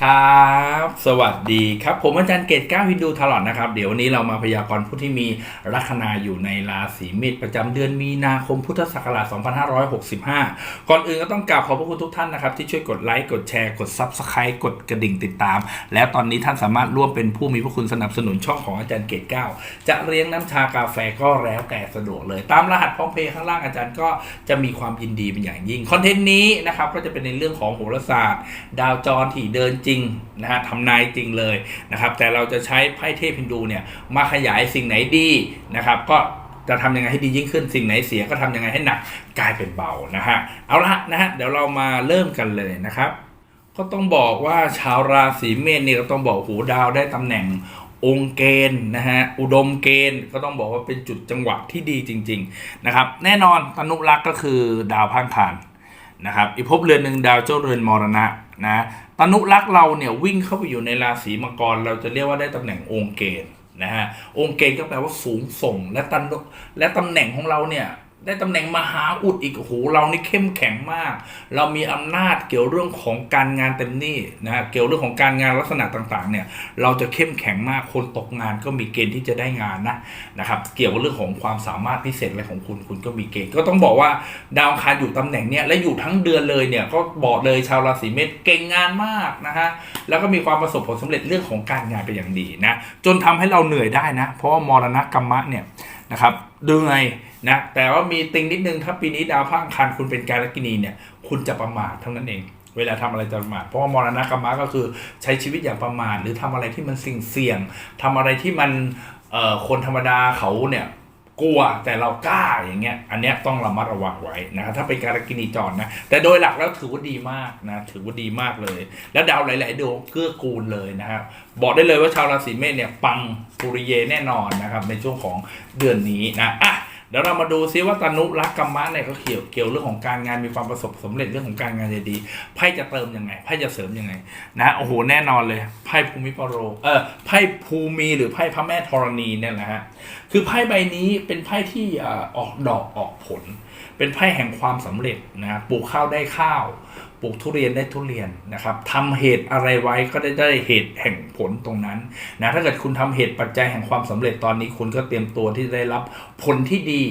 ครับ สวัสดีครับ ผมอาจารย์เกตก้าวฮินดูทลอดนะครับ เดี๋ยววันนี้เรามาพยากรณ์ผู้ที่มีลัคนาอยู่ในราศีเมษประจำเดือนมีนาคมพุทธศักราช 2565 ก่อนอื่นก็ต้องกราบขอบพระคุณทุกท่านนะครับ ที่ช่วยกดไลค์ กดแชร์ กด Subscribe กดกระดิ่งติดตาม และตอนนี้ท่านสามารถร่วมเป็นผู้มีพระคุณสนับสนุนช่องของอาจารย์เกตก้าวจะเลี้ยงน้ำชากาแฟก็แล้วแต่สะดวกเลย ตามรหัสพร้อมเพย์ข้างล่างอาจารย์ก็จะมีความยินดีเป็นอย่างยิ่งคอนเทนต์นี้นะครับก็จะเป็นในเรื่องของโหราศาสตร์ ดาวจรที่เดินจริงนะฮะทำนายจริงเลยนะครับ แต่เราจะใช้ไพ่เทพฮินดูเนี่ยมาขยายสิ่งไหนดีนะครับ ก็จะทำยังไงให้ดียิ่งขึ้นสิ่งไหนเสียก็ทำยังไงให้หนักกลายเป็นเบานะฮะเอาละนะฮะเดี๋ยวเรามาเริ่มกันเลยนะครับ ก็ต้องบอกว่าชาวราศีเมษเนี่ยก็ต้องบอกโหดาวได้ตำแหน่งองค์เกณฑ์นะฮะอุดมเกณฑ์ก็ต้องบอกว่าเป็นจุดจังหวะที่ดีจริง ๆนะครับ แน่นอนตนุรักษ์ก็คือดาวพังคานนะครับอีกภพเรือนหนึ่งดาวเจ้าเรือนมรณะนะ ตนุรักษ์เราเนี่ยวิ่งเข้าไปอยู่ในราศีมังกร เราจะเรียกว่าได้ตำแหน่งองค์เกณฑ์นะฮะองค์เกณฑ์ก็แปลว่าสูงส่ง และตันและตำแหน่งของเราเนี่ย ได้ตำแหน่งมหาอุดอีกโอ้โหเรานี่เข้มแข็งมาก เรามีอำนาจเกี่ยวเรื่องของการงานเต็มที่นะเกี่ยวเรื่องของการงานลักษณะต่างๆเนี่ยเราจะเข้มแข็งมากคนตกงานก็มีเกณฑ์ที่จะได้งานนะนะครับเกี่ยวกับเรื่องของความสามารถพิเศษอะไรของคุณคุณก็มีเกณฑ์ก็ต้องบอกว่าดาวคารอยู่ตำแหน่งเนี้ยและอยู่ทั้งเดือนเลยเนี่ยก็บอกเลยชาวราศีเมษเก่งงานมากนะฮะแล้วก็มีความประสบผลสำเร็จเรื่องของการงานเป็นอย่างดีนะจนทำให้เราเหนื่อยได้นะ เพราะว่ามรณะกรรมะเนี่ยนะครับเหนื่อย นะแต่ว่ามีติงนิดนึงถ้าปีนี้ดาวพระอังคารคุณเป็นการกินีเนี่ยคุณจะประมาทเท่านั้นเอง เวลาทำอะไรจะประมาทเพราะว่ามรณะกรรมะก็คือใช้ชีวิตอย่างประมาทหรือทำอะไรที่มันสิ่งเสี่ยงทำอะไรที่มันคนธรรมดาเขาเนี่ยกลัวแต่เรากล้าอย่างเงี้ยอันเนี้ยต้องระมัดระวังไว้นะครับถ้าเป็นการกินีจรนะแต่โดยหลักแล้วถือว่าดีมากนะถือว่าดีมากเลย แล้วดาวหลาย ๆ ดวงเกื้อกูลเลยนะครับบอกได้เลยว่าชาวราศีเมษเนี่ยปังปุริเยแน่นอนนะครับในช่วงของเดือนนี้นะอะ เดี๋ยวเรามาดูซิว่าตนุรักกรรมะเนี่ยเขาเกี่ยวเกี่ยวเรื่องของการงานมีความประสบสำเร็จเรื่องของการงานจะดีไพ่จะเติมยังไงไพ่จะเสริมยังไงนะโอ้โหแน่นอนเลยไพ่ภูมิปโรเออไพ่ภูมิหรือไพ่พระแม่ธรณีเนี่ยนะฮะคือไพ่ใบนี้เป็นไพ่ที่อ่าออกดอกออกผล เป็นไพ่แห่งความสำเร็จนะปลูกข้าวได้ข้าว ปลูกทุเรียนได้ทุเรียนนะครับทำเหตุอะไรไว้ก็ได้ได้เหตุแห่งผลตรงนั้นนะถ้าเกิดคุณทำเหตุปัจจัยแห่งความสำเร็จตอนนี้คุณก็เตรียมตัวที่จะได้รับผลที่ดี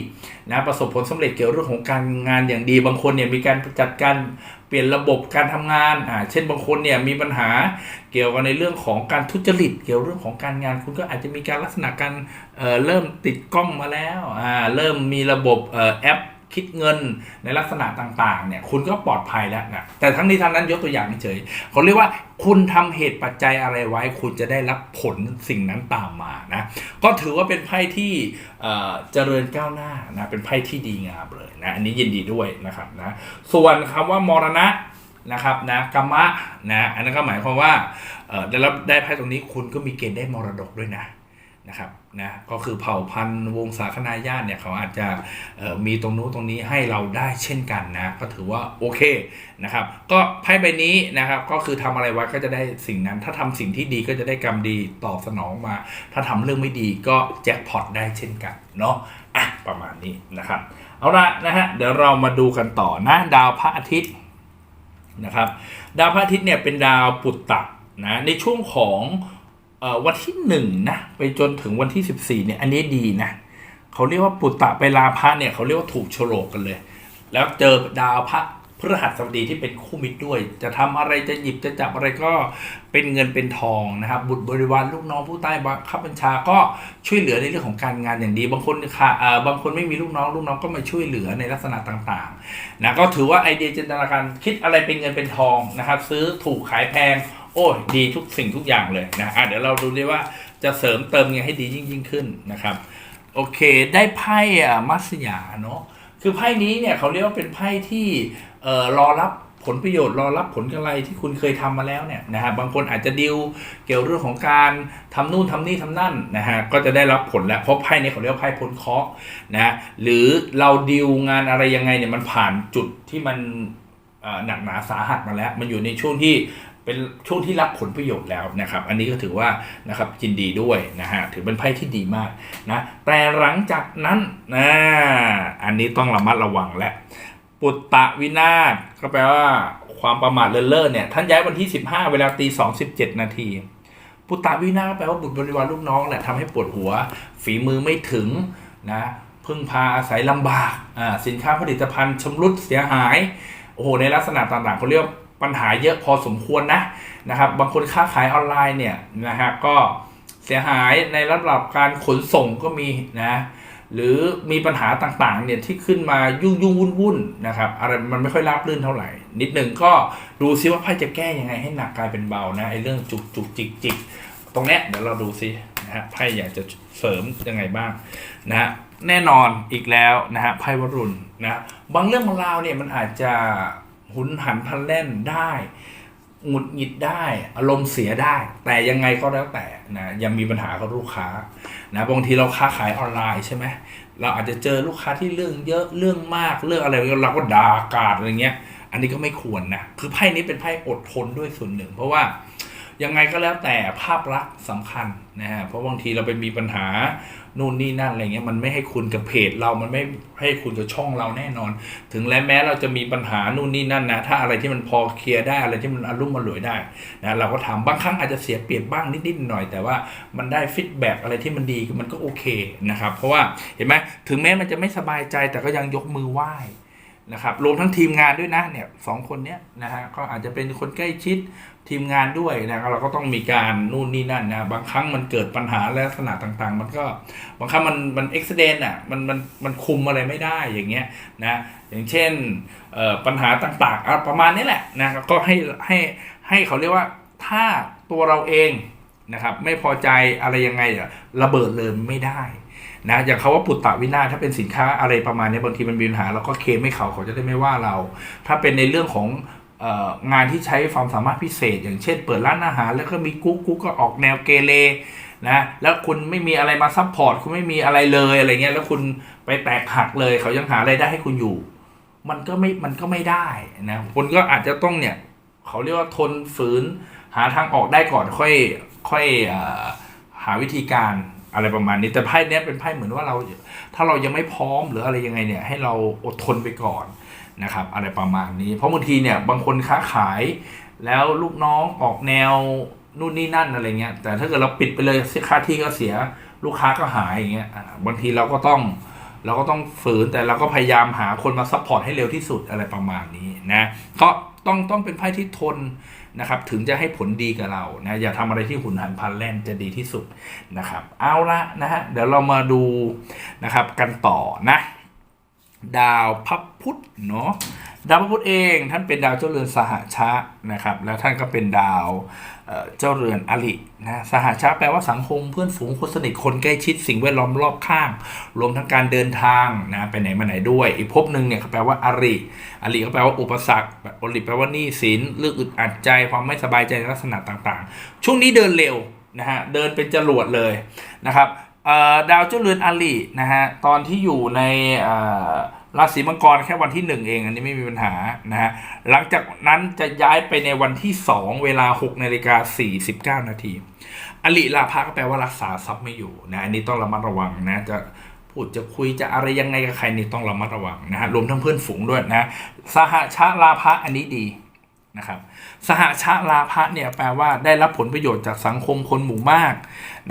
นะประสบผลสำเร็จเกี่ยวเรื่องของการงานอย่างดี บางคนเนี่ยมีการจัดการเปลี่ยนระบบการทำงานอ่าเช่นบางคนเนี่ยมีปัญหาเกี่ยวกับในเรื่องของการทุจริต เกี่ยวเรื่องของการงาน คุณก็อาจจะมีการลักษณะการเอ่อเริ่มติดกล้องมาแล้วอ่าเริ่มมีระบบเอ่อแอป คิดเงินในลักษณะต่างๆเนี่ยคุณก็ปลอดภัยแล้วนะแต่ทั้งนี้ทั้งนั้นยกตัวอย่างเฉยๆเขาเรียกว่าคุณทำเหตุปัจจัยอะไรไว้ คุณจะได้รับผลสิ่งนั้นตามมานะก็ถือว่าเป็นไพ่ที่เจริญก้าวหน้านะเป็นไพ่ที่ดีงามเลยนะอันนี้ยินดีด้วยนะครับนะส่วนคำว่ามรณะนะครับนะกรรมะนะอันนั้นก็หมายความว่าได้รับได้ไพ่ตรงนี้คุณก็มีเกณฑ์ได้มรดกด้วยนะ นะครับนะก็คือเผ่าพันธุ์วงศาคณาญาติเนี่ยเขาอาจจะมีตรงนู้นตรงนี้ให้เราได้เช่นกันนะ ก็ถือว่าโอเคนะครับก็ไพ่ใบนี้นะครับก็คือทำอะไรไว้ก็จะได้สิ่งนั้น ถ้าทำสิ่งที่ดีก็จะได้กรรมดีตอบสนองมา ถ้าทำเรื่องไม่ดีก็แจ็คพอตได้เช่นกันเนาะอะประมาณนี้นะครับเอาละนะฮะเดี๋ยวเรามาดูกันต่อนะดาวพระอาทิตย์นะครับดาวพระอาทิตย์เนี่ยเป็นดาวปุตตะนะในช่วงของ วันที่หนึ่งนะไปจนถึงวันที่สิบสี่เนี่ยอันนี้ดีนะเขาเรียกว่าปุตตะไปลาพระเนี่ยเขาเรียกว่าถูกโฉลกกันเลย แล้วเจอดาวพระพฤหัสบดีที่เป็นคู่มิตรด้วย จะทำอะไรจะหยิบจะจับอะไรก็เป็นเงินเป็นทองนะครับ บุตรบริวารลูกน้องผู้ใต้บังคับบัญชาก็ช่วยเหลือในเรื่องของการงานอย่างดี บางคนค่ะเอ่อบางคนไม่มีลูกน้องลูกน้องก็มาช่วยเหลือในลักษณะต่างๆนะก็ถือว่าไอเดียจินตนาการคิดอะไรเป็นเงินเป็นทองนะครับ ซื้อถูกขายแพง โอ้ยดีทุกสิ่งทุกอย่างเลยนะอะเดี๋ยวเราดูดิว่าจะเสริมเติมยังไงให้ดียิ่งยิ่งขึ้นนะครับ โอเคได้ไพ่อะมัสยาเนาะคือไพ่นี้เนี่ยเขาเรียกว่าเป็นไพ่ที่เอ่อรอรับผลประโยชน์รอรับผลกำไรที่คุณเคยทำมาแล้วเนี่ยนะฮะบางคนอาจจะดิวเกี่ยวเรื่องของการทำนู่นทำนี่ทำนั่นนะฮะก็จะได้รับผลแล้วเพราะไพ่นี้เขาเรียกว่าไพ่พ้นเคาะนะหรือเราดิวงานอะไรยังไงเนี่ยมันผ่านจุดที่มันหนักหนาสาหัสมาแล้ว มันอยู่ในช่วงที่ เป็นช่วงที่รับผลประโยชน์แล้วนะครับ อันนี้ก็ถือว่านะครับยินดีด้วยนะฮะถือเป็นไพ่ที่ดีมากนะแต่หลังจากนั้นนะอันนี้ต้องระมัดระวังและ ปุตตะวินาศก็แปลว่าความประมาทเลินเล่อเนี่ยท่านย้ายวันที่ 15 เวลาตี2 17นาทีปุตตะวินาศแปลว่าบุตรบริวารลูกน้องแหละทำให้ปวดหัว ฝีมือไม่ถึงนะพึ่งพาอาศัยลำบากอ่าสินค้าผลิตภัณฑ์ชำรุดเสียหายโอ้โหในลักษณะต่างๆเขาเรียก ปัญหาเยอะพอสมควรนะนะครับ บางคนค้าขายออนไลน์เนี่ยนะฮะก็เสียหายในระดับการขนส่งก็มีนะหรือมีปัญหาต่างๆเนี่ยที่ขึ้นมายุ่งยุ่งวุ่นวุ่นๆนะครับอะไรมันไม่ค่อยราบรื่นเท่าไหร่ นิดหนึ่งก็ดูซิว่าไพ่จะแก้ยังไงให้หนักกลายเป็นเบานะไอ้เรื่องจุกจุกจิกจิกตรงเนี้ยเดี๋ยวเราดูซินะฮะไพ่อยากจะเสริมยังไงบ้างนะฮะแน่นอนอีกแล้วนะฮะไพ่วรุณนะบางเรื่องบางราวเนี่ยมันอาจจะ หุนหันพลันแล่นได้หงุดหงิดได้อารมณ์เสียได้ แต่ยังไงก็แล้วแต่นะยังมีปัญหากับลูกค้านะบางทีเราค้าขายออนไลน์ใช่ไหมเราอาจจะเจอลูกค้าที่เรื่องเยอะเรื่องมากเรื่องอะไรเราก็ด่ากราดอะไรเงี้ย อันนี้ก็ไม่ควรนะคือไพ่นี้เป็นไพ่อดทนด้วยส่วนหนึ่ง เพราะว่ายังไงก็แล้วแต่ภาพลักษณ์สำคัญนะฮะเพราะบางทีเราไปมีปัญหา นู่นนี่นั่นอะไรเงี้ยมันไม่ให้คุณกับเพจเรามันไม่ให้คุณกับช่องเราแน่นอน ถึงและแม้เราจะมีปัญหานู่นนี่นั่นนะถ้าอะไรที่มันพอเคลียร์ได้อะไรที่มันอารมณ์มารวยได้นะเราก็ทำบางครั้งอาจจะเสียเปรียบบ้างนิดๆหน่อย แต่ว่ามันได้ฟีดแบ็กอะไรที่มันดีมันก็โอเคนะครับเพราะว่าเห็นไหมถึงแม้มันจะไม่สบายใจแต่ก็ยังยกมือไหว้นะครับรวมทั้งทีมงานด้วยนะเนี่ยสองคนเนี้ยนะฮะก็อาจจะเป็นคนใกล้ชิด ทีมงานด้วยนะเราก็ต้องมีการนู่นนี่นั่นนะบางครั้งมันเกิดปัญหาลักษณะต่างๆ มันก็บางครั้งมันมันเอ็กซิเดนอะมันมันมันคุมอะไรไม่ได้อย่างเงี้ยนะอย่างเช่นปัญหาต่างๆประมาณนี้แหละนะก็ให้ให้ให้เขาเรียกว่าถ้าตัวเราเองนะครับไม่พอใจอะไรยังไงอะระเบิดเลยไม่ได้นะอย่างเขาว่าปุตตะวินาถ้าเป็นสินค้าอะไรประมาณนี้บางทีมันมีปัญหาเราก็เคลมให้เขาเขาจะได้ไม่ว่าเรา ถ้าเป็นในเรื่องของ งานที่ใช้ความสามารถพิเศษ อย่างเช่น เปิดร้านอาหาร แล้วก็มีกุ๊กกุ๊กก็ออกแนวเกเรนะแล้วคุณไม่มีอะไรมาซัพพอร์ตคุณไม่มีอะไรเลยอะไรเงี้ยแล้วคุณไปแตกหักเลย เขายังหาอะไรายได้ให้คุณอยู่ มันก็ไม่มันก็ไม่ได้นะคนก็อาจจะต้องเนี่ยเขาเรียกว่าทนฝืนหาทางออกได้ก่อนค่อยค่อยอหาวิธีการอะไรประมาณนี้แต่ไพ่เนี้ยเป็นไพ่เหมือนว่าเรา ถ้าเรายังไม่พร้อมหรืออะไรยังไงเนี่ยให้เราอดทนไปก่อน นะครับอะไรประมาณนี้ เพราะบางทีเนี่ยบางคนค้าขายแล้วลูกน้องออกแนวนู่นนี่นั่นอะไรเงี้ยแต่ถ้าเกิดเราปิดไปเลยค่าที่ก็เสียลูกค้าก็หายอย่างเงี้ยบางทีเราก็ต้องเราก็ต้องฝืนแต่เราก็พยายามหาคนมาซัพพอร์ตให้เร็วที่สุดอะไรประมาณนี้นะก็ต้องต้องเป็นไพ่ที่ทนนะครับถึงจะให้ผลดีกับเรานะอย่าทำอะไรที่หุนหันพลันแล่นจะดีที่สุดนะครับ เอาละนะฮะเดี๋ยวเรามาดูนะครับกันต่อนะ ดาวพับพุธเนาะดาวพระพุธเองท่านเป็นดาวเจ้าเรือนสหชะนะครับ แล้วท่านก็เป็นดาวเจ้าเรือนอรินะสหชะแปลว่าสังคมเพื่อนฝูงคนสนิทคนใกล้ชิดสิ่งแวดล้อมรอบข้างรวมทั้งการเดินทางนะไปไหนมาไหนด้วย อีกภพหนึ่งเนี่ยแปลว่าอริอริก็แปลว่าอุปสรรคอริแปลว่าหนี้สินเรื่องอึดอัดใจความไม่สบายใจลักษณะต่างๆ ช่วงนี้เดินเร็วนะฮะเดินเป็นจรวดเลยนะครับ ดาวเจ้าเรือนอลีนะฮะตอนที่อยู่ในราศีมังกรแค่วันที่หนึ่งเอง อันนี้ไม่มีปัญหานะฮะหลังจากนั้นจะย้ายไปในวันที่สองเวลา6นาฬิกา49 นาทีอลิลาภะก็แปลว่ารักษาทรัพย์ไม่อยู่นะอันนี้ต้องระมัดระวังนะจะพูดจะคุยจะอะไรยังไงกับใครนี่ต้องระมัดระวังนะฮะรวมทั้งเพื่อนฝูงด้วยนะสหชาลาภะอันนี้ดีนะครับสหชาลาภะเนี่ยแปลว่าได้รับผลประโยชน์จากสังคมคนหมู่มาก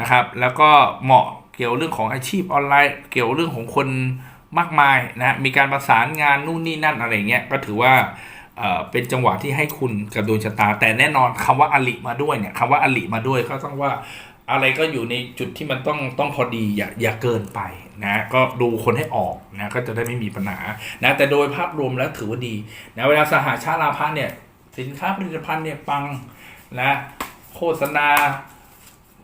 นะครับแล้วก็เหมาะ เกี่ยวเรื่องของอาชีพออนไลน์ เกี่ยวเรื่องของคนมากมายนะมีการประสานงานนู่นนี่นั่นอะไรเงี้ยก็ถือว่าเป็นจังหวะที่ให้คุณกับดวงชะตา แต่แน่นอนคำว่าอลิมาด้วยเนี่ยคำว่าอลิมาด้วยก็ต้องว่าอะไรก็อยู่ในจุดที่มันต้องต้องพอดีอย่าอย่าเกินไปนะก็ดูคนให้ออกนะก็จะได้ไม่มีปัญหานะแต่โดยภาพรวมแล้วถือว่าดีนะเวลาสหาชาลาภะเนี่ยสินค้าผลิตภัณฑ์เนี่ยปังนะโฆษณา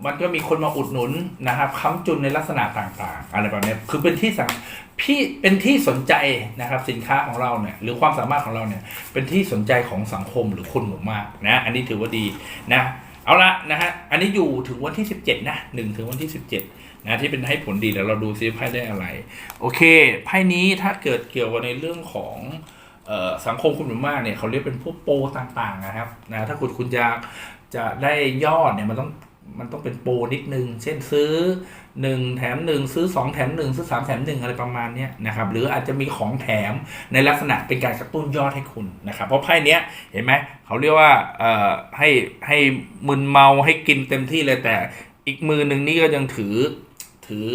มันก็มีคนมาอุดหนุนนะครับค้ำจุนในลักษณะต่างๆ อะไรแบบนี้คือเป็นที่สังพี่เป็นที่สนใจนะครับสินค้าของเราเนี่ยหรือความสามารถของเราเนี่ยเป็นที่สนใจของสังคมหรือคนหมู่มากนะอันนี้ถือว่าดีนะเอาละนะฮะอันนี้อยู่ถึงวันที่ 17นะหนึ่งถึงวันที่ 17นะที่เป็นให้ผลดีแล้วเราดูซิไพ่ได้อะไร โอเคไพ่นี้ถ้าเกิดเกี่ยวกับในเรื่องของออสังคมคุณหมู่มากเนี่ยเขาเรียกเป็นพวกโปรต่างๆนะครับนะถ้าคุณคุณจะจะได้ยอดเนี่ยมันต้อง มันต้องเป็นโปรนิดนึง เช่นซื้อ 1 แถม 1 ซื้อ 2 แถม 1 ซื้อ 3 แถม 1 อะไรประมาณนี้นะครับ หรืออาจจะมีของแถมในลักษณะเป็นการกระตุ้นยอดให้คุณนะครับ เพราะไพ่เนี้ยเห็นไหมเขาเรียกว่าเอ่อให้ให้มึนเมาให้กินเต็มที่เลยแต่อีกมือหนึ่งนี่ก็ยังถือถือ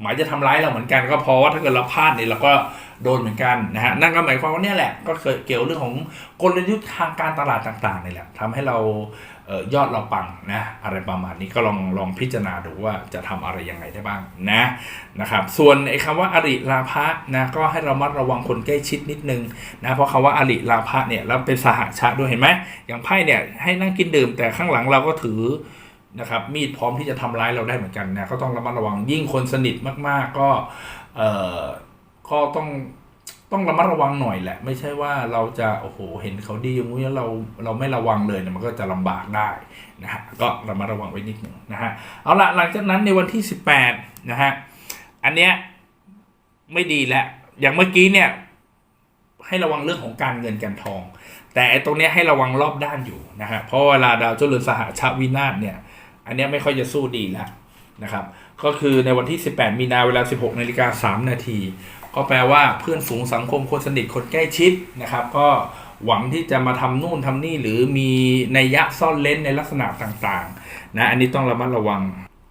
หมายจะทำร้ายเราเหมือนกันก็เพราะว่าถ้าเกิดเราพลาดเนี่ยเราก็โดนเหมือนกันนะฮะนั่นก็หมายความว่าเนี่ยแหละก็เกี่ยวเรื่องของกลยุทธ์ทางการตลาดต่างๆนี่แหละทำให้เรา ยอดเราปังนะอะไรประมาณนี้ก็ลองลองพิจารณาดูว่าจะทำอะไรยังไงได้บ้างนะนะครับส่วนไอ้คำว่าอริลาภะนะก็ให้เรามัดระวังคนใกล้ชิดนิดนึงนะเพราะคำว่าอริลาภะเนี่ยเราเป็นสหชาด้วยเห็นไหมอย่างไพ่เนี่ยให้นั่งกินดื่มแต่ข้างหลังเราก็ถือนะครับมีดพร้อมที่จะทำร้ายเราได้เหมือนกันนะก็ต้องระมัดระวังยิ่งคนสนิทมากๆก็เอ่อก็ต้อง ต้องระมัดระวังหน่อยแหละ ไม่ใช่ว่าเราจะโอ้โหเห็นเขาดีอย่างนี้เราเราไม่ระวังเลยเนี่ยมันก็จะลำบากได้นะฮะก็ระมัดระวังไว้นิดหนึ่งนะฮะเอาละหลังจากนั้นในวันที่ 18นะฮะอันเนี้ยไม่ดีแล้วอย่างเมื่อกี้เนี่ยให้ระวังเรื่องของการเงินการทอง แต่ไอ้ตรงเนี้ยให้ระวังรอบด้านอยู่นะฮะเพราะเวลาดาวเจ้าเรือนสหชาวินาศเนี่ยอันเนี้ยไม่ค่อยจะสู้ดีแล้วนะครับก็คือในวันที่ 18 มีนาเวลา 16นาฬิกา3นาที ก็แปลว่าเพื่อนฝูงสังคมคนสนิทคนใกล้ชิดนะครับ ก็หวังที่จะมาทำนู่นทำนี่หรือมีนัยยะซ่อนเล้นในลักษณะต่างๆนะอันนี้ต้องระมัดระวัง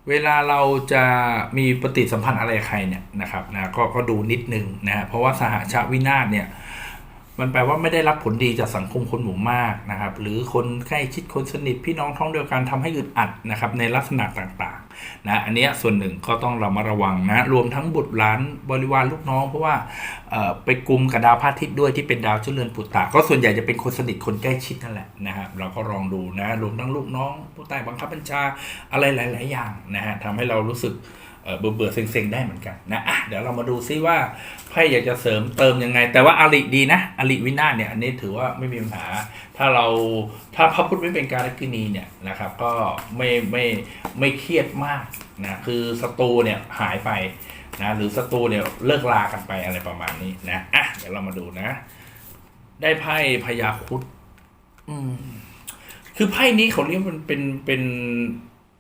เวลาเราจะมีปฏิสัมพันธ์อะไรใครเนี่ยนะครับนะก็ก็ดูนิดนึงนะฮะเพราะว่าสหชาวินาศเนี่ย มันแปลว่าไม่ได้รับผลดีจากสังคมคนหมู่มากนะครับ หรือคนใกล้ชิดคนสนิทพี่น้องท้องเดียวกันทำให้อึดอัดนะครับในลักษณะต่างๆนะอันนี้ส่วนหนึ่งก็ต้องเรามาระวังนะรวมทั้งบุตรหลานบริวารลูกน้อง เพราะว่าไปกลุ่มกับดาวพระอาทิตย์ด้วยที่เป็นดาวเจริญปุตตะก็ส่วนใหญ่จะเป็นคนสนิทคนใกล้ชิดนั่นแหละนะครับ เราก็ลองดูนะรวมทั้งลูกน้อง ผู้ใต้บังคับบัญชาอะไรหลาย ๆ อย่างนะฮะทำให้เรารู้สึก เอ่อเบื่อเบื่อเซ็งๆได้เหมือนกันนะอะเดี๋ยวเรามาดูซิว่าไพ่อยากจะเสริมเติมยังไง แต่ว่าอริดีนะอริวินาเนี่ยอันนี้ถือว่าไม่มีปัญหา ถ้าเราถ้าพระพุทธไม่เป็นการกินีเนี่ยนะครับก็ไม่ไม่ไม่เครียดมากนะคือศัตรูเนี่ยหายไปนะหรือศัตรูเนี่ยเลิกลากันไปอะไรประมาณนี้นะอะเดี๋ยวเรามาดูนะ ได้ไพ่พญาคุดอืมคือไพ่นี้เขาเรียกมันเป็นเป็น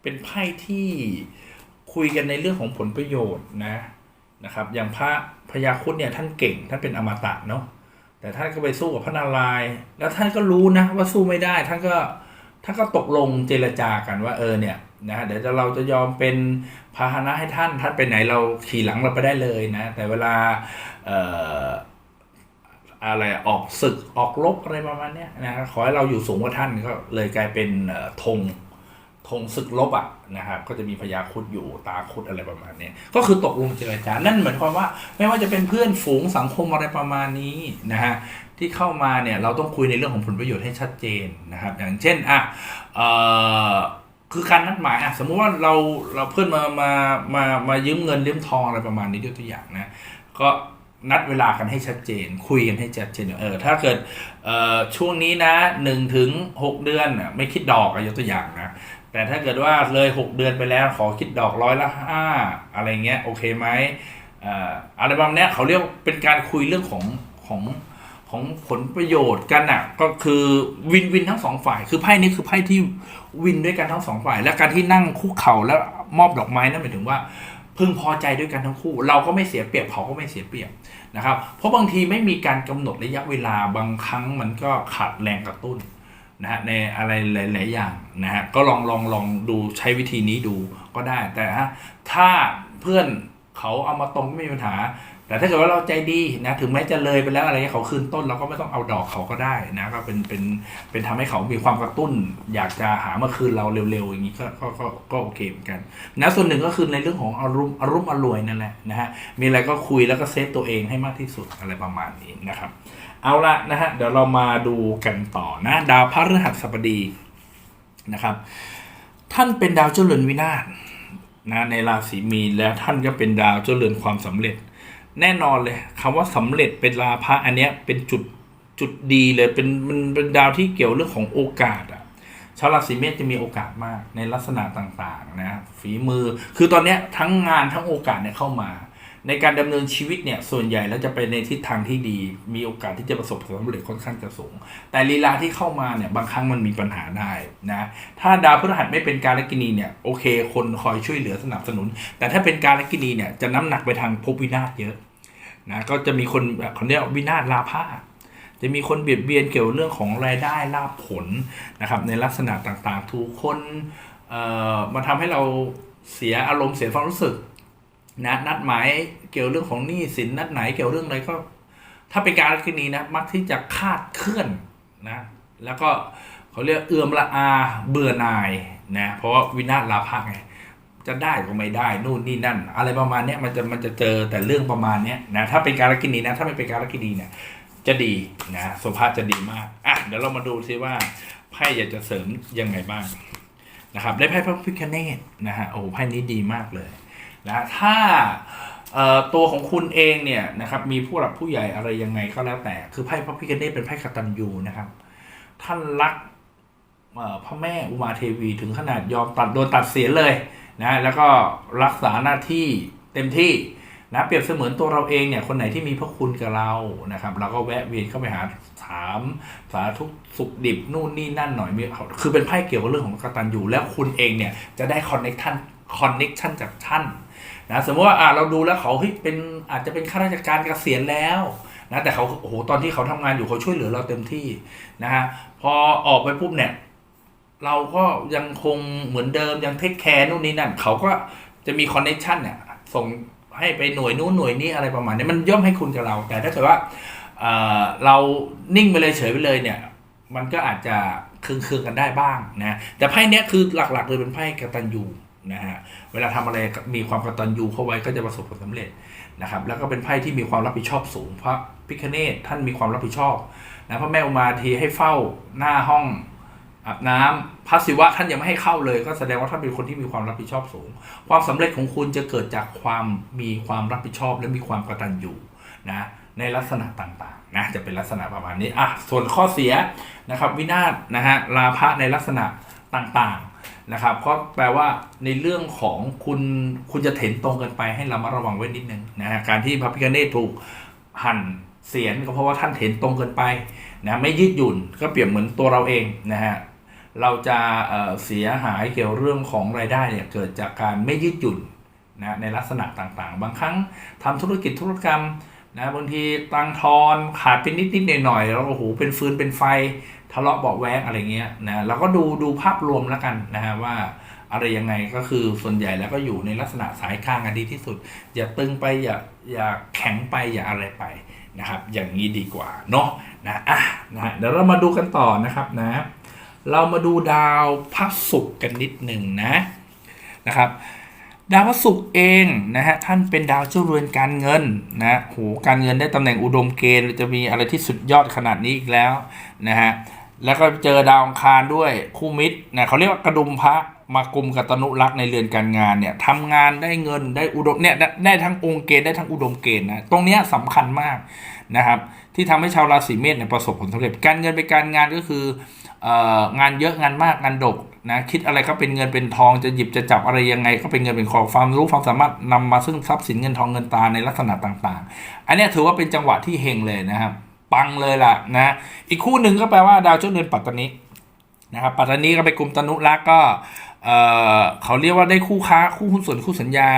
เป็นไพ่ที่ คุยกันในเรื่องของผลประโยชน์นะนะครับ อย่างพระพญาคุดเนี่ยท่านเก่งท่านเป็นอมตะเนาะแต่ท่านก็ไปสู้กับพระนารายณ์แล้วท่านก็รู้นะว่าสู้ไม่ได้ท่านก็ท่านก็ตกลงเจรจากันว่าเออเนี่ยนะเดี๋ยวเราจะยอมเป็นพาหนะให้ท่านท่านไปไหนเราขี่หลังเราไปได้เลยนะ แต่เวลาเอ่ออะไรออกศึกออกรบอะไรประมาณเนี้ยนะขอให้เราอยู่สูงกว่าท่านก็เลยกลายเป็นธง ธงศึกรบอะนะครับก็จะมีพญาคุดอยู่ตาคุดอะไรประมาณนี้ก็คือตกลงเจรจานั่นหมายความว่า ไม่ว่าจะเป็นเพื่อนฝูงสังคมอะไรประมาณนี้นะฮะที่เข้ามาเนี่ยเราต้องคุยในเรื่องของผลประโยชน์ให้ชัดเจนนะครับอย่างเช่นอะเอ่อคือการนัดหมายอะสมมุติว่าเราเราเพื่อนมามามามายืมเงินยืมทองอะไรประมาณนี้ยกตัวอย่างนะก็นัดเวลากันให้ชัดเจน คุยกันให้ชัดเจนเออถ้าเกิดออช่วงนี้นะหนึ่งถึงหกเดือนน่ะไม่คิดดอกอะยกตัวอย่างนะ แต่ถ้าเกิดว่าเลยหกเดือนไปแล้วขอคิดดอกร้อยละห้าอะไรเงี้ยโอเคไหมอะไรประมาณเนี้ยเขาเรียกเป็นการคุยเรื่องของของของผลประโยชน์กันอะก็คือวินวินทั้งสองฝ่าย คือไพ่นี้คือไพ่ที่วินด้วยกันทั้งสองฝ่าย และการที่นั่งคุกเข่าแล้วมอบดอกไม้นั่นหมายถึงว่าพึงพอใจด้วยกันทั้งคู่ เราก็ไม่เสียเปรียบเขาก็ไม่เสียเปรียบนะครับ เพราะบางทีไม่มีการกำหนดระยะเวลาบางครั้งมันก็ขาดแรงกระตุ้น นะฮะในอะไรหลาย ๆ อย่างนะฮะก็ลองลองลองดูใช้วิธีนี้ดูก็ได้ แต่ฮะถ้าเพื่อนเขาเอามาตรงไม่มีปัญหา แต่ถ้าเกิดว่าเราใจดีนะถึงแม้จะเลยไปแล้วอะไรเงี้ยเขาคืนต้นเราก็ไม่ต้องเอาดอกเขาก็ได้นะก็เป็นเป็นเป็นทำให้เขามีความกระตุ้น อยากจะหามาคืนเราเร็ว ๆ อย่างนี้ก็ก็ก็ก็โอเคเหมือนกันนะส่วนหนึ่งก็คือในเรื่องของอารมณ์อารมณ์อรวยนั่นแหละนะฮะมีอะไรก็คุยแล้วก็เซฟตัวเองให้มากที่สุดอะไรประมาณนี้นะครับ เอาละนะฮะเดี๋ยวเรามาดูกันต่อนะดาวพฤหัสบดีนะครับ ท่านเป็นดาวเจ้าเรือนวินาศนะในราศีมีนแล้วท่านก็เป็นดาวเจ้าเรือนความสำเร็จ แน่นอนเลยคำว่าสำเร็จเป็นลาภะอันเนี้ยเป็นจุดจุดดีเลยเป็นมันเป็นดาวที่เกี่ยวเรื่องของโอกาสอะชาวราศีเมษจะมีโอกาสมากในลักษณะต่างๆนะฝีมือคือตอนเนี้ยทั้งงานทั้งโอกาสเนี่ยเข้ามา ในการดำเนินชีวิตเนี่ยส่วนใหญ่แล้วจะไปในทิศทางที่ดี มีโอกาสที่จะประสบความสำเร็จค่อนข้างจะสูง แต่ลีลาที่เข้ามาเนี่ยบางครั้งมันมีปัญหาได้นะถ้าดาวพฤหัสไม่เป็นการลกินีเนี่ยโอเค คนคอยช่วยเหลือสนับสนุน แต่ถ้าเป็นการลกินีเนี่ยจะน้ำหนักไปทางภพวินาศเยอะนะก็จะมีคนแบบเขาเรียกวินาศลาภะจะมีคนเบียดเบียนเกี่ยวเรื่องของรายได้ลาภผลนะครับในลักษณะต่างๆ ถูกคนเอ่อมาทำให้เราเสียอารมณ์เสียความรู้สึก นะนัดหมายเกี่ยวเรื่องของหนี้สินนัดไหนเกี่ยวเรื่องอะไรก็ ถ้าเป็นการกรณีนะมักที่จะคาดเคลื่อนนะแล้วก็เขาเรียกเอื่อมละอาเบื่อหน่ายนะเพราะว่าวินาศลาภะไงจะได้ก็ไม่ได้นู่นนี่นั่น อะไรประมาณเนี้ยมันจะมันจะเจอแต่เรื่องประมาณเนี้ยนะถ้าเป็นการกินีนะถ้าไม่เป็นการกินีเนี่ยจะดีนะสุภาพจะดีมากอะเดี๋ยวเรามาดูซิว่าไพ่อยากจะเสริมยังไงบ้างนะครับได้ไพ่พระพิคเนตนะฮะโอ้ไพ่นี้ดีมากเลย นะถ้าตัวของคุณเองเนี่ยนะครับมีผู้หลักผู้ใหญ่อะไรยังไงก็แล้วแต่ คือไพ่พระพิฆเนศเป็นไพ่กตัญญูนะครับ ท่านรักพระแม่อุมาเทวีถึงขนาดยอมตัดโดนตัดเสียเลยนะแล้วก็รักษาหน้าที่เต็มที่นะเปรียบเสมือนตัวเราเองเนี่ยคนไหนที่มีพระคุณกับเรานะครับเราก็แวะเวียนเข้าไปหาถามสาธุกสุขดิบนู่นนี่นั่นหน่อยมีคือเป็นไพ่เกี่ยวกับเรื่องของกตัญญูแล้วคุณเองเนี่ยจะได้คอนเนคชั่นคอนเนคชั่นจากท่าน นะสมมติว่าอะเราดูแล้วเขาเฮ้ยเป็นอาจจะเป็นข้าราชการเกษียณแล้วนะแต่เขาโอ้โหตอนที่เขาทำงานอยู่เขาช่วยเหลือเราเต็มที่นะฮะพอออกไปปุ๊บเนี่ยเราก็ยังคงเหมือนเดิมยังเทคแคร์นู่นนี่นั่นเขาก็จะมีคอนเนคชันเนี่ยส่งให้ไปหน่วยนู้นหน่วยนี้อะไรประมาณนี้มันย่อมให้คุณกับเรา แต่ถ้าเกิดว่าเอ่อเรานิ่งไปเลยเฉยไปเลยเนี่ย มันก็อาจจะเคืองๆกันได้บ้างนะแต่ไพ่เนี้ยคือหลักๆเลยเป็นไพ่กตัญญู นะฮะเวลาทำอะไรมีความกตัญญูเข้าไว้ก็จะประสบผลสำเร็จนะครับแล้วก็เป็นไพ่ที่มีความรับผิดชอบสูง พระพิคเนตท่านมีความรับผิดชอบนะพระแม่อุมาทีให้เฝ้าหน้าห้องอาบน้ำพระศิวะท่านยังไม่ให้เข้าเลย ก็แสดงว่าท่านเป็นคนที่มีความรับผิดชอบสูง ความสำเร็จของคุณจะเกิดจากความมีความรับผิดชอบ และมีความกระตัญญูนะในลักษณะต่างๆนะจะเป็นลักษณะประมาณนี้อะส่วนข้อเสียนะครับวินาศนะฮะลาภะในลักษณะต่างๆ นะครับก็แปลว่าในเรื่องของคุณคุณจะเถนตรงเกันไปให้เรามาระวังไว้นิดนึงนะฮะการที่พระพิฆเนศถูกหั่นเสียนก็เพราะว่าท่านเถนตรงเกินไปนะไม่ยืดหยุ่นก็เปรียบเหมือนตัวเราเองนะฮะเราจะเเสียหายเกี่ยวเรื่องของรายได้เนี่ยเกิดจากการไม่ยืดหยุ่นนะในลักษณะต่างๆ บางครั้งทำธุรกิจธุรกรรมนะบางทีตังทอนขาดไปนิดๆหน่อยๆแล้วโอ้โหเป็นฟืนเป็นไฟ ทะเลาะเบาแวงอะไรเงี้ยนะเราก็ดูดูภาพรวมแล้วกันนะฮะว่าอะไรยังไงก็คือส่วนใหญ่แล้วก็อยู่ในลักษณะสายกลางกันดีที่สุด อย่าตึงไปอย่าอย่าแข็งไปอย่าอะไรไปนะครับ อย่างนี้ดีกว่าเนาะนะอะนะเดี๋ยวเรามาดูกันต่อนะครับนะ เรามาดูดาวพระศุกร์กันนิดหนึ่งนะนะครับ ดาวพระศุกร์เองนะฮะท่านเป็นดาวเจ้าเรือนการเงินนะโหการเงินได้ตำแหน่งอุดมเกณฑ์จะมีอะไรที่สุดยอดขนาดนี้อีกแล้วนะฮะ แล้วก็เจอดาวอังคารด้วยคู่มิตรนะเขาเรียกว่ากระดุมพระมากุมกับตนุรักษ์ในเรือนการงานเนี่ยทำงานได้เงินได้อุดมเนี่ยได้ทั้งองค์เกณฑ์ได้ทั้งอุดมเกณฑ์นะตรงเนี้ยสำคัญมากนะครับ ที่ทำให้ชาวราศีเมษเนี่ยประสบผลสำเร็จ การเงินเป็นการงานก็คืออ งานเยอะงานมากงานดกนะคิดอะไรก็เป็นเงินเป็นทองจะหยิบจะจับอะไรยังไง ก็เป็นเงินเป็นของความรู้ความสามารถนำมาซึ่งทรัพย์สินเงินทองเงินตาในลักษณะต่างๆ อันนี้ถือว่าเป็นจังหวะที่เฮงเลยนะครับ ปังเลยล่ะนะอีกคู่หนึ่งก็แปลว่าดาวเจ้าเรือนปัตตานีนะครับปัตตานีก็ไปกลุ่มตนุรักษ์ก็เอ่อเขาเรียกว่าได้คู่ค้าคู่หุ้นส่วนคู่สัญญา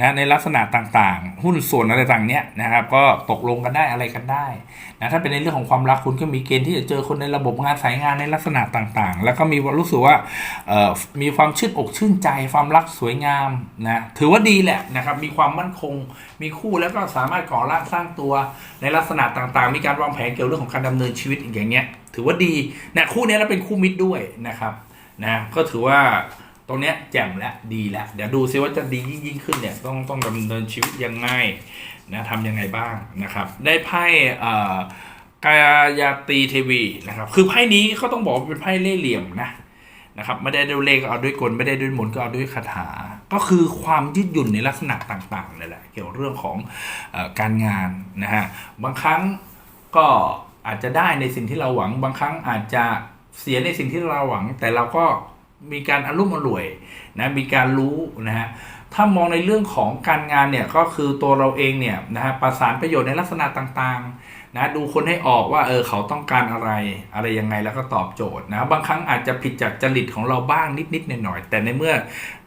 นะในลักษณะต่างๆ หุ้นส่วนอะไรต่างเนี้ยนะครับก็ตกลงกันได้อะไรกันได้นะถ้าเป็นในเรื่องของความรักคุณก็มีเกณฑ์ที่จะเจอคนในระบบงานสายงานในลักษณะต่างๆ แล้วก็มีรู้สึกว่าเอ่อมีความชื่นอกชื่นใจความรักสวยงามนะถือว่าดีแหละนะครับมีความมั่นคง มีคู่แล้วก็สามารถก่อร่างสร้างตัวในลักษณะต่างๆ มีการวางแผนเกี่ยวเรื่องของการดำเนินชีวิตอย่างเงี้ยถือว่าดีนะคู่นี้แล้วเป็นคู่มิตรด้วยนะครับนะก็ถือว่า ตรงเนี้ยแจ่มและดีแล้วเดี๋ยวดูซิว่าจะดียิ่งยิ่งขึ้นเนี่ยต้องต้องดำเนินชีวิตยังไงนะทำยังไงบ้างนะครับ ได้ไพ่เอ่อกายาตีเทวีนะครับคือไพ่นี้เขาต้องบอกเป็นไพ่เล่ห์เหลี่ยมนะนะครับไม่ได้ด้วยเลขก็เอาด้วยกลไม่ได้ด้วยมนก็เอาด้วยคาถา ก็คือความยืดหยุ่นในลักษณะต่างๆนี่แหละเกี่ยวกับเรื่องของอการงานนะฮะบางครั้งก็อาจจะได้ในสิ่งที่เราหวังบางครั้งอาจจะเสียในสิ่งที่เราหวัง แต่เราก็ มีการอารมณ์อร่วยนะมีการรู้นะฮะถ้ามองในเรื่องของการงานเนี่ยก็คือตัวเราเองเนี่ยนะฮะประสานประโยชน์ในลักษณะต่างๆนะดูคนให้ออกว่าเออเขาต้องการอะไรอะไรยังไงแล้วก็ตอบโจทย์นะบางครั้งอาจจะผิดจากจริตของเราบ้างนิดๆหน่อยๆแต่ในเมื่อ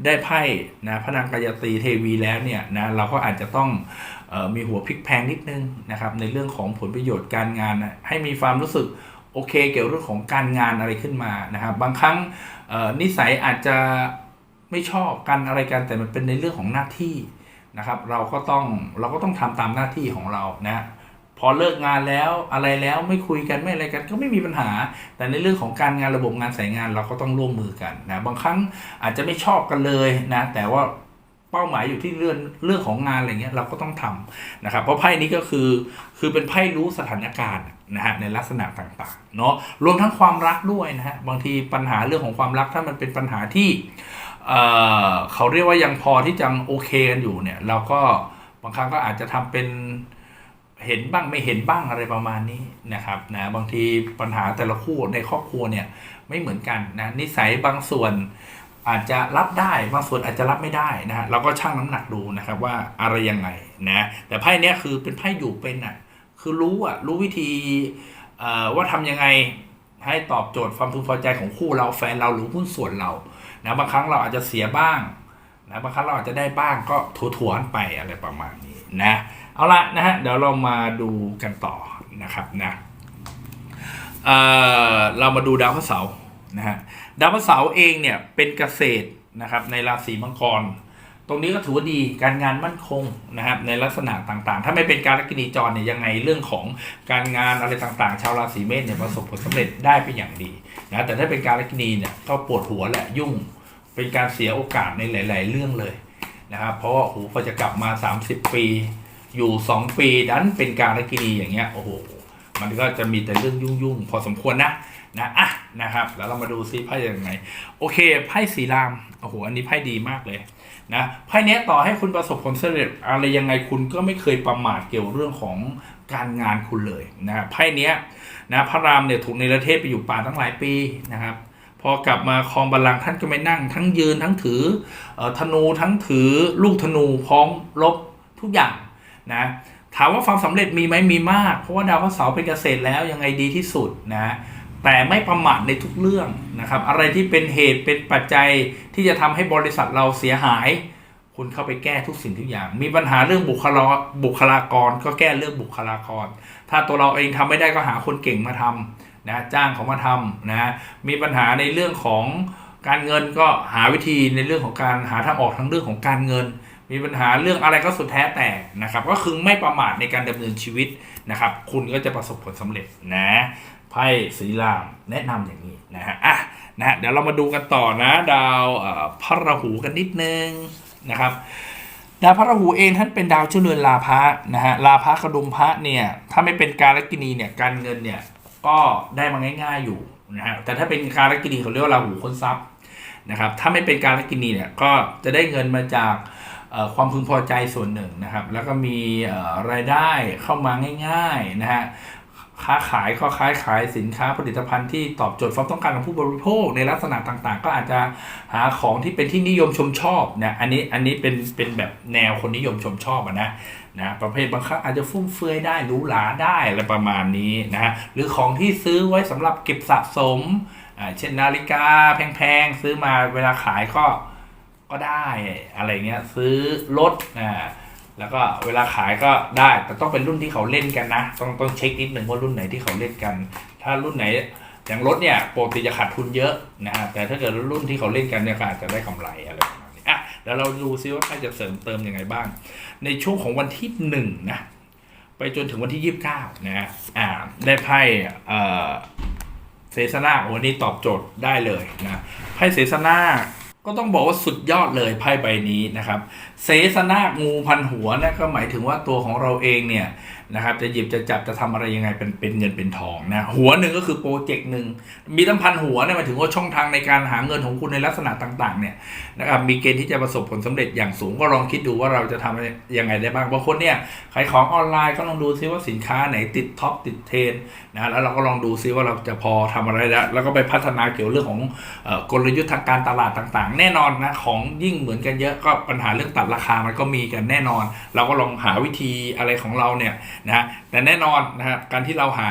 ได้ไพ่นะพระนางกายตรีเทวีแล้วเนี่ยนะเราก็อาจจะต้องออมีหัวพลิกแพงนิดนึงนะครับในเรื่องของผลประโยชน์การงานนะให้มีความรู้สึกโอเคเกี่ยวเรื่องของการงานอะไรขึ้นมานะครับบางครั้ง นิสัยอาจจะไม่ชอบกันอะไรกันแต่มันเป็นในเรื่องของหน้าที่นะครับ เราก็ต้องเราก็ต้องทำตามหน้าที่ของเรานะพอเลิกงานแล้วอะไรแล้วไม่คุยกันไม่อะไรกันก็ไม่มีปัญหา แต่ในเรื่องของการงานระบบงานสายงานเราก็ต้องร่วมมือกันนะบางครั้งอาจจะไม่ชอบกันเลยนะแต่ว่า เป้าหมายอยู่ที่เรื่องเรื่องของงานอะไรเงี้ยเราก็ต้องทำนะครับ เพราะไพ่นี้ก็คือคือเป็นไพ่รู้สถานการณ์นะฮะในลักษณะต่างๆเนาะรวมทั้งความรักด้วยนะฮะบางทีปัญหาเรื่องของความรักถ้ามันเป็นปัญหาที่เอ่อเขาเรียกว่ายังพอที่จะโอเคกันอยู่เนี่ย เราก็บางครั้งก็อาจจะทำเป็นเห็นบ้างไม่เห็นบ้างอะไรประมาณนี้นะครับนะบางทีปัญหาแต่ละคู่ในครอบครัวเนี่ยไม่เหมือนกันนะนิสัยบางส่วน อาจจะรับได้บางส่วนอาจจะรับไม่ได้นะฮะเราก็ชั่งน้ำหนักดูนะครับว่าอะไรยังไงนะแต่ไพ่เนี้ยคือเป็นไพ่อยู่เป็นอะคือรู้อะรู้วิธีว่าทำยังไงให้ตอบโจทย์ความพึงพอใจของคู่เราแฟนเราหรือหุ้นส่วนเรานะบางครั้งเราอาจจะเสียบ้างนะบางครั้งเราอาจจะได้บ้างก็ถัวๆไปอะไรประมาณนี้นะเอาละนะฮะเดี๋ยวเรามาดูกันต่อนะครับนะเออเรามาดูดาวพฤหัสเสาร์นะฮะ ดาวพฤหัสเสาร์เองเนี่ยเป็นเกษตรนะครับในราศีมังกร ตรงนี้ก็ถือว่าดีการงานมั่นคงนะครับในลักษณะต่างๆ ถ้าไม่เป็นการลักกินีจรเนี่ยยังไงเรื่องของการงานอะไรต่างๆ ชาวราศีเมษเนี่ยประสบผลสำเร็จได้เป็นอย่างดีนะแต่ถ้าเป็นการลักกินีเนี่ยก็ปวดหัวแหละยุ่ง เป็นการเสียโอกาสในหลาย ๆ เรื่องเลยนะครับเพราะว่าโอ้โหพอจะกลับมา 30 ปีอยู่ 2 ปีดันเป็นการลักกินีอย่างเงี้ยโอ้โหมันก็จะมีแต่เรื่องยุ่งๆ พอสมควรนะ นะอะนะครับ แล้วเรามาดูซิไพ่ยังไง โอเคไพ่สีรามโอ้โหอันนี้ไพ่ดีมากเลยนะไพ่เนี้ยต่อให้คุณประสบผลสำเร็จอะไรยังไงคุณก็ไม่เคยประมาทเกี่ยวเรื่องของการงานคุณเลยนะไพ่เนี้ยนะพระรามเนี่ยถูกในประเทศไปอยู่ป่าตั้งหลายปีนะครับพอกลับมาครองบัลลังก์ท่านก็ไม่นั่ง ทั้งยืนทั้งถือธนูทั้งถือลูกธนูพร้อมรบทุกอย่างนะถามว่าความสำเร็จมีไหมมีมาก เพราะว่าดาวพฤหัสเสาร์เป็นเกษตรแล้วยังไงดีที่สุดนะ แต่ไม่ประมาทในทุกเรื่องนะครับ อะไรที่เป็นเหตุเป็นปัจจัยที่จะทำให้บริษัทเราเสียหาย คุณเข้าไปแก้ทุกสิ่งทุกอย่าง มีปัญหาเรื่องบุคลาบุคลากร ก็แก้เรื่องบุคลากร ถ้าตัวเราเองทำไม่ได้ก็หาคนเก่งมาทำนะจ้างเขามาทำนะมีปัญหาในเรื่องของการเงินก็หาวิธีในเรื่องของการหาทางออกทางเรื่องของการเงิน มีปัญหาเรื่องอะไรก็สุดแท้แต่นะครับ ก็คือไม่ประมาทในการดำเนินชีวิตนะครับ คุณก็จะประสบผลสำเร็จนะ ไพ่สีรามแนะนำอย่างนี้นะฮะอะนะเดี๋ยวเรามาดูกันต่อนะ ดาวพระราหูกันนิดนึงนะครับดาวพระราหูเองท่านเป็นดาวเจริญลาภะนะฮะลาภะกระดุมพระเนี่ยถ้าไม่เป็นการลกินีเนี่ยการเงินเนี่ยก็ได้มาง่าย ๆอยู่นะฮะแต่ถ้าเป็นการลกินีเขาเรียกว่าราหูค้นทรัพย์นะครับถ้าไม่เป็นการลกินีเนี่ยก็จะได้เงินมาจากความพึงพอใจส่วนหนึ่งนะครับ แล้วก็มีรายได้เข้ามาง่าย ๆนะฮะ ค้าขายก็ค้าขายสินค้าผลิตภัณฑ์ที่ตอบโจทย์ความต้องการของผู้บริโภค ในลักษณะต่างๆ ก็อาจจะหาของที่เป็นที่นิยมชมชอบนะอันนี้อันนี้เป็นเป็นแบบแนวคนนิยมชมชอบนะนะประเภทบางครั้งอาจจะฟุ่มเฟือยได้หรูหราได้อะไรประมาณนี้นะฮะหรือของที่ซื้อไว้สำหรับเก็บสะสมเช่นนาฬิกาแพงๆ ซื้อมาเวลาขายก็ก็ได้อะไรเงี้ยซื้อรถอ่า แล้วก็เวลาขายก็ได้แต่ต้องเป็นรุ่นที่เขาเล่นกันนะ ต้องต้องเช็คนิดหนึ่งว่ารุ่นไหนที่เขาเล่นกัน ถ้ารุ่นไหนอย่างรถเนี่ยปกติจะขาดทุนเยอะนะฮะแต่ถ้าเกิดรุ่นที่เขาเล่นกันเนี่ยก็อาจจะได้กำไรอะไรประมาณนี้อะเดี๋ยวเราดูซิว่าใครจะเสริมเติมยังไงบ้าง ในช่วงของวันที่หนึ่งนะไปจนถึงวันที่ยี่สิบเก้านะฮะอ่าได้ไพ่เอ่อเซซนาวันนี้ตอบโจทย์ได้เลยนะไพ่เซซนา ก็ต้องบอกว่าสุดยอดเลยไพ่ใบนี้นะครับ เสสนาคงูพันหัวนะก็หมายถึงว่าตัวของเราเองเนี่ย นะครับจะหยิบจะจับจะทำอะไรยังไงเป็นเป็นเงินเป็นทองนะหัวหนึ่งก็คือโปรเจกต์หนึ่งมีตั้งพันหัวเนี่ยหมายถึงว่าช่องทางในการหาเงินของคุณในลักษณะต่างๆเนี่ยนะครับมีเกณฑ์ที่จะประสบผลสำเร็จอย่างสูงก็ลองคิดดูว่าเราจะทำยังไงได้บ้างบางคนเนี่ยขายของออนไลน์ก็ลองดูซิว่าสินค้าไหนติดท็อปติดเทรนนะแล้วเราก็ลองดูซิว่าเราจะพอทำอะไรได้แล้วก็ไปพัฒนาเกี่ยวเรื่องของอกลยุทธ์ทางการตลาดต่างๆ แน่นอนนะของยิ่งเหมือนกันเยอะก็ปัญหาเรื่องตัดราคามันก็มีกันแน่นอน เราก็ลองหาวิธีอะไรของเราเนี่ยนะฮะแต่แน่นอนนะฮะการที่เราหา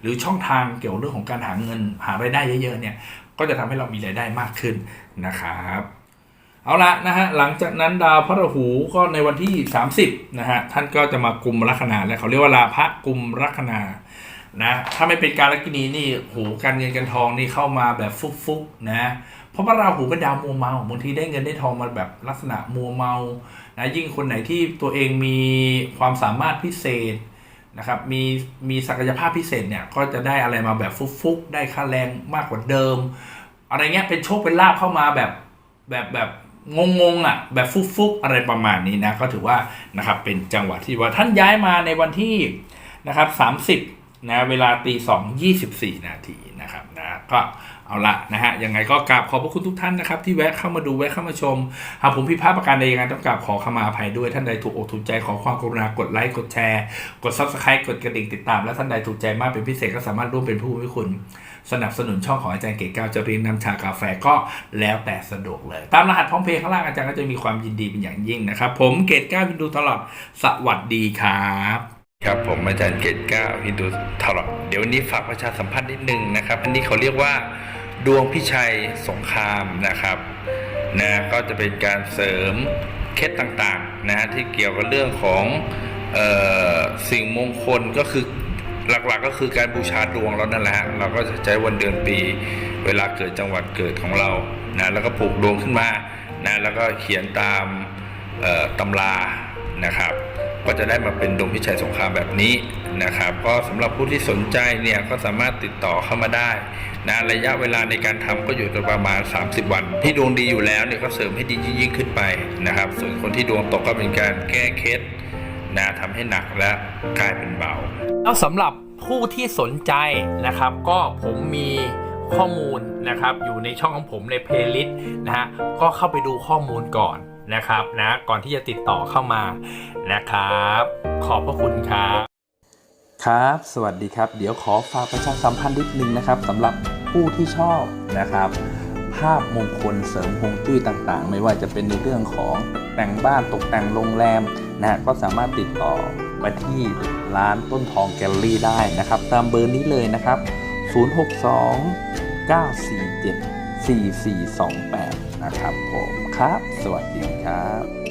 หรือช่องทางเกี่ยวเรื่องของการหาเงินหารายได้เยอะๆเนี่ยก็จะทำให้เรามีรายได้มากขึ้นนะครับเอาละนะฮะหลังจากนั้นดาวพระราหูก็ในวันที่ 30นะฮะท่านก็จะมากลุ่มลัคนาแล้วเขาเรียกว่าลาภะกลุ่มลัคนานะถ้าไม่เป็นการลักินีนี่โหการเงินการทองนี่เข้ามาแบบฟุกๆนะเพราะพระราหูเป็นดาวมัวเมาบางทีได้เงินได้ทองมาแบบลักษณะมัวเมานะยิ่งคนไหนที่ตัวเองมีความสามารถพิเศษนะครับมีมีศักยภาพพิเศษเนี่ยก็จะได้อะไรมาแบบฟุกๆได้ค่าแรงมากกว่าเดิม อะไรเงี้ยเป็นโชคเป็นลาภเข้ามาแบบแบบแบบงงๆอะแบบฟุกๆอะไรประมาณนี้นะก็ถือว่านะครับเป็นจังหวะที่ว่าท่านย้ายมาในวันที่นะครับ30นะเวลาตีสองยี่สิบสี่นาทีนะครับนะก็ เอาละนะฮะยังไงก็กราบขอบพระคุณทุกท่านนะครับ ที่แวะเข้ามาดูแวะเข้ามาชม หากผมผิดพลาดประการใดยังไงต้องกราบขอขมาอภัยด้วยท่านใดถูกอกถูกใจขอความกรุณากดไลค์กดแชร์ กด subscribe กดกระดิ่งติดตาม และท่านใดถูกใจมากเป็นพิเศษก็สามารถร่วมเป็นผู้มีคุณ สนับสนุนช่องของอาจารย์เกตเก้าจะเรียนนำชากาแฟก็แล้วแต่สะดวกเลย ตามรหัสพร้อมเพย์ข้างล่างอาจารย์ก็จะมีความยินดีเป็นอย่างยิ่งนะครับ ผมเกตเก้าฮินดูตลอดสวัสดีครับครับผมอาจารย์เกตก้าฮินดูตลอดเดี๋ยววันนี้ฝากประชาสัมพันธ์นิดนึงนะครับ อันนี้เขาเรียกว่า ดวงพิชัยสงครามนะครับนะก็จะเป็นการเสริมเคล็ดต่างๆนะฮะที่เกี่ยวกับเรื่องของออสิ่งมงคลก็คือหลักๆก็คือการบูชาดวงเรานั่นแหละเราก็จะใช้วันเดือนปี เวลาเกิดจังหวัดเกิดของเรานะแล้วก็ผูกดวงขึ้นมานะแล้วก็เขียนตามตำรานะครับ ก็จะได้มาเป็นดวงพิชัยสงครามแบบนี้นะครับ ก็สำหรับผู้ที่สนใจเนี่ยก็สามารถติดต่อเข้ามาได้ นะระยะเวลาในการทำก็อยู่ประมาณ 30 วัน ที่ดวงดีอยู่แล้วเนี่ยก็เสริมให้ดียิ่งขึ้นไปนะครับ ส่วนคนที่ดวงตกก็เป็นการแก้เคล็ดนะทำให้หนักและกลายเป็นเบา แล้วสำหรับผู้ที่สนใจนะครับ ก็ผมมีข้อมูลนะครับอยู่ในช่องของผมในเพลย์ลิสต์นะฮะก็เข้าไปดูข้อมูลก่อนนะครับนะก่อนที่จะติดต่อเข้ามานะครับ ขอบพระคุณครับ ครับ สวัสดีครับ เดี๋ยวขอฝากประชาสัมพันธ์นิดนึงนะครับสำหรับผู้ที่ชอบนะครับ ภาพมงคลเสริมฮวงจุ้ยต่างๆ ไม่ว่าจะเป็นในเรื่องของแต่งบ้านตกแต่งโรงแรมนะฮะก็สามารถติดต่อมาที่ร้านต้นทองแกลลี่ได้นะครับ ตามเบอร์นี้เลยนะครับ 062 947 4428 นะครับผมครับ สวัสดีครับ